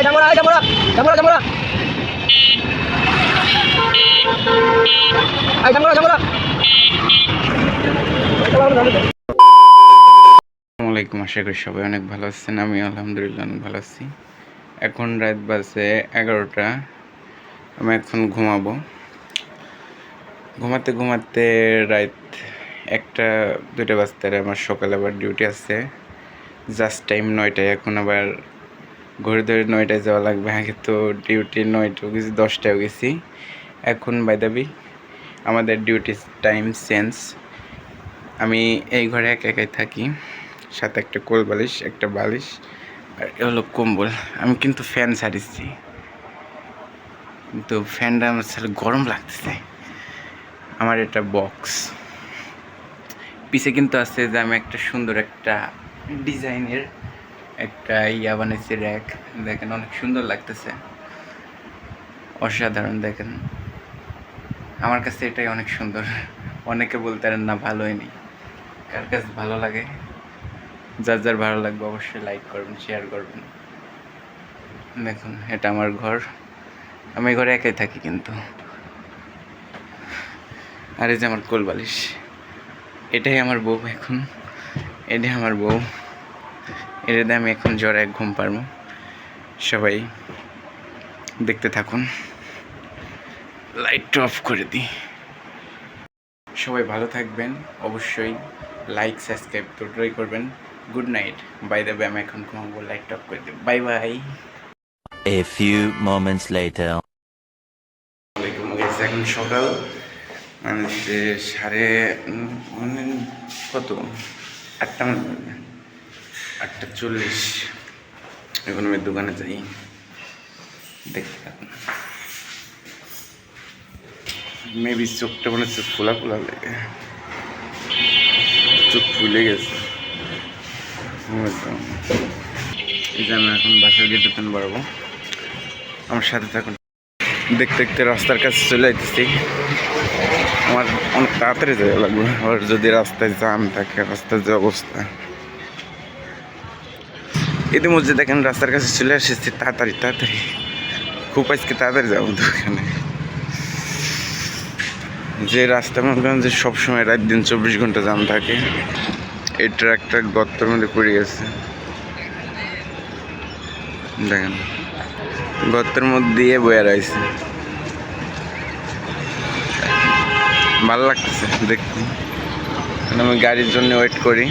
আয় জামরা আয় আশা করি সবাই অনেক ভালো আছেন। আমি আলহামদুলিল্লাহ অনেক ভালো আছি। এখন রাত বাজে এগারোটা। আমি এখন ঘুমাবো। ঘুমাতে ঘুমাতে রাত একটা দুটো বাজতে আমার সকালে আবার ডিউটি আছে। জাস্ট টাইম নয়টায়। এখন আবার ঘড়ি ধরে নয়টায় যাওয়া লাগবে। আগে তো ডিউটি নয়টা গেছি, দশটায় গেছি। এখন বাইদাবি আমাদের ডিউটি টাইম চেঞ্জ আমি এই ঘরে একা একাই থাকি। সাথে একটা কোল বালিশ, একটা বালিশ, আর এ হলো কম্বল। আমি কিন্তু ফ্যান ছাড়িয়েছি কিন্তু ফ্যানটা আমার সাথে গরম লাগতেছে। আমার এটা বক্স পিছে কিন্তু আছে যে আমি একটা সুন্দর একটা ডিজাইনের একটা ইয়া বানাইছি র্যাক। দেখেন অনেক সুন্দর লাগতেছে। অসাধারণ, দেখেন। আমার কাছে এটাই অনেক সুন্দর। অনেকে বলতে পারেন, না, ভালোই নেই। কার কাছে ভালো লাগে? যার যার ভালো লাগবে অবশ্যই লাইক করবেন শেয়ার করবেন। দেখুন, এটা আমার ঘর। আমি ঘরে একাই থাকি কিন্তু। আর এই যে আমার কোল বালিশ এটাই আমার বউ এখন। এটাই আমার বউ। এটাতে আমি এখন জ্বরে ঘুম পারব সবাই দেখতে থাকুন। লাইটটা অফ করে দিই। সবাই ভালো থাকবেন। অবশ্যই লাইক সাবস্ক্রাইব দুটোই করবেন। গুড নাইট বাই দ্য আমি এখন ঘুমাবো। লাইট অফ করে দিই। Bye bye a later. ওয়ালাইকুম গাইস এখন সকাল। মানে সাড়ে মানে কত? আটটা। আটটা চল্লিশ। এখন আমি দোকানে যাই। থাকুন। মেবি চোখটা মনে হচ্ছে ফোলা ফোলা লাগে। চোখ ফুলে গেছে। এই যে আমি এখন বাসার গেটে বাড়বো। আমার সাথে থাকুন। দেখতে দেখতে রাস্তার কাছে চলে যাইতেছি আমার অনেক তাড়াতাড়ি যাওয়া লাগবে। আর যদি রাস্তায় জ্যাম থাকে, রাস্তার যে অবস্থা। ইতিমধ্যে দেখেন রাস্তার কাছে চলে এসেছি, তাড়াতাড়ি তাড়াতাড়ি। খুব আজকে তাড়াতাড়ি যাব দোকানে যে রাস্তা মনে করেন যে সবসময় রাত দিন চব্বিশ ঘণ্টা জ্যাম থাকে, এই ট্রাকটা গর্তের মধ্যে পড়ে গেছে। দেখেন, গর্তের মধ্যে দিয়ে বয়ে রয়েছে। ভালো লাগতেছে দেখতে। আমি গাড়ির জন্য ওয়েট করি।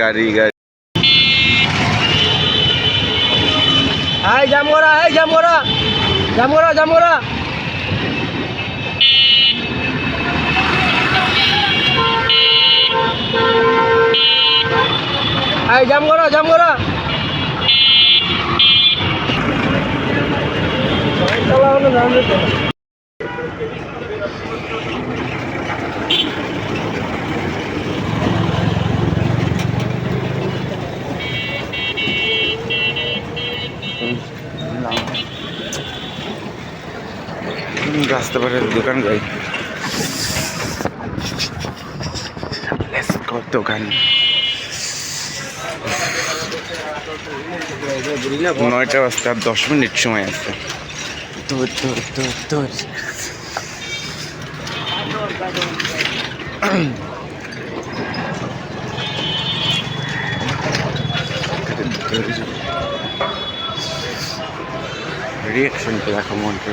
গাড়ি গাড়ি। আয় জামরা জাম জামরা এই জামরা আয় জামরা জামরা চালানো জানলে রাস্তা পারে দোকান যাই দোকান নয়টা বাজতে আর দশ মিনিট সময় আছে। তোর তোর তোর তোর রিয়াকশনটা দেখো মনটা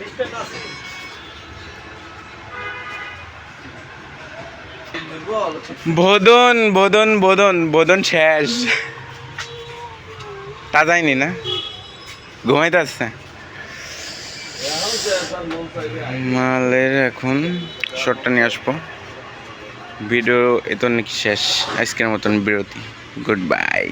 পার শেষ বোধন বোধন বোধন বোধন শেষ। তা যায়নি না? ঘুমাইতে আসছে? মালের এখন শটটা নিয়ে আসব। ভিডিও এত নাকি শেষ। আজকের মতন বিরতি। Good bye